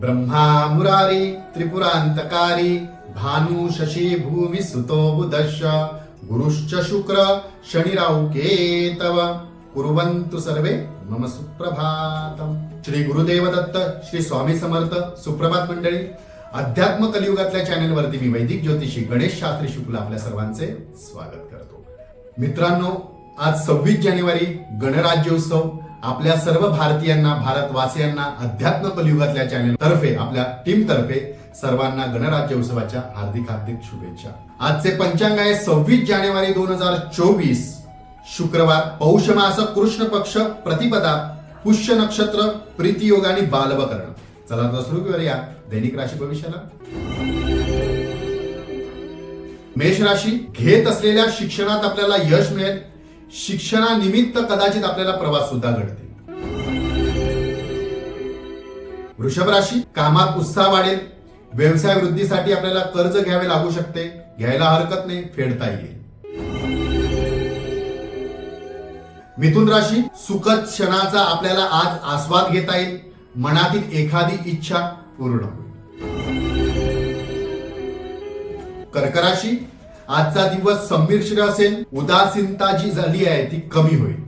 ब्रह्मा मुरारी त्रिपुरांतकारी भानु शशी भूमी सुतो बुधश्च गुरुश्च शुक्र शनिराव कुर्वन्तु सर्वे मम सुप्रभातम श्री गुरुदेव दत्त श्री स्वामी समर्थ सुप्रभात मंडळी। अध्यात्म कलियुगातल्या चॅनल वरती मी वैदिक ज्योतिषी गणेश शास्त्री शुक्ल आपल्या सर्वांचे स्वागत करतो. मित्रांनो आज सव्वीस जानेवारी गणराज्योत्सव. आपल्या सर्व भारतीयांना भारतवासियांना अध्यात्म कलियुगातल्या चॅनल तर्फे आपल्या टीम तर्फे सर्वांना गणराज्योत्सवाच्या हार्दिक हार्दिक शुभेच्छा. आजचे पंचांग आहे सव्वीस जानेवारी दोन हजार चोवीस. शुक्रवार पौष मास कृष्ण पक्ष प्रतिपदा पुष्य नक्षत्र प्रीतियोग आणि बालवकरण. चला तर सुरू करूया दैनिक राशी भविष्याला. मेष राशी घेत असलेल्या शिक्षणात आपल्याला यश मिळेल. शिक्षणानिमित्त कदाचित आपल्याला प्रवास सुद्धा घडते वृषभ राशी कामात उत्साह वाढेल. व्यवसाय वृद्धीसाठी आपल्याला कर्ज घ्यावे लागू शकते. घ्यायला हरकत नाही फेडता येईल. मिथुन राशी सुखद क्षणाचा आपल्याला आज आस्वाद घेता येईल. मनातील एखादी इच्छा पूर्ण होईल. कर्क राशी आजचा दिवस संमिश्र असेल. उदासीनता जी झाली आहे ती कमी होईल.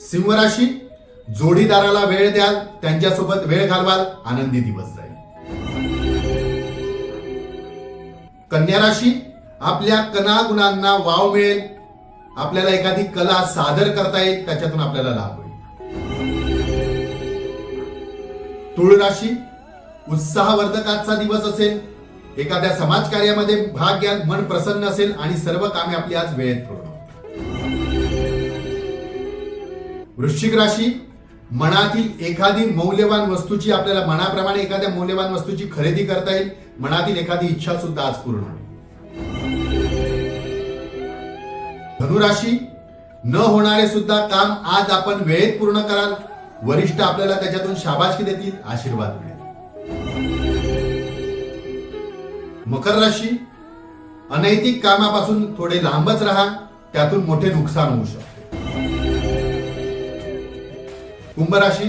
सिंह राशी जोडीदाराला वेळ द्याल त्यांच्यासोबत वेळ घालवाल आनंदी दिवस जाईल. कन्या राशी आपल्या कणागुणांना वाव मिळेल. आपल्याला एखादी कला सादर करता येईल त्याच्यातून आपल्याला लाभ होईल. तुळ राशी उत्साहवर्धकाचा दिवस असेल. एखाद्या समाज कार्यामध्ये भाग घ्याल मन प्रसन्न असेल आणि सर्व कामे आपली आज वेळेत पूर्ण वृश्चिक राशी मनातील एखादी मौल्यवान वस्तूची आपल्याला मनाप्रमाणे एखाद्या मौल्यवान वस्तूची खरेदी करता येईल. मनातील एखादी इच्छा सुद्धा आज पूर्ण होईल. धनुराशी न होणारे सुद्धा काम आज आपण वेळेत पूर्ण कराल. वरिष्ठ आपल्याला त्याच्यातून शाबाशी देतील आशीर्वाद मिळेल. मकर राशी अनैतिक कामापासून थोडे लांबच राहा त्यातून मोठे नुकसान होऊ शकते. कुंभ राशी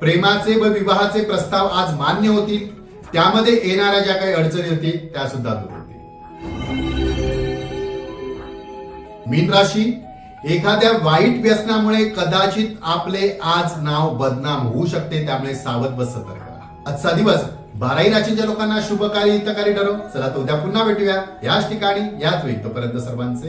प्रेमाचे व विवाहाचे प्रस्ताव आज मान्य होतील. त्यामध्ये येणाऱ्या ज्या काही अडचणी होतील त्या सुद्धा दूर मीन राशी एखाद्या वाईट व्यसनामुळे कदाचित आपले आज नाव बदनाम होऊ शकते त्यामुळे सावध व सतर्क राहा. आजचा दिवस बाराही राशीच्या लोकांना शुभकारी हितकारी ठरव. चला तो उद्या पुन्हा भेटूया. याच ठिकाणी याच वेळी. तोपर्यंत सर्वांचे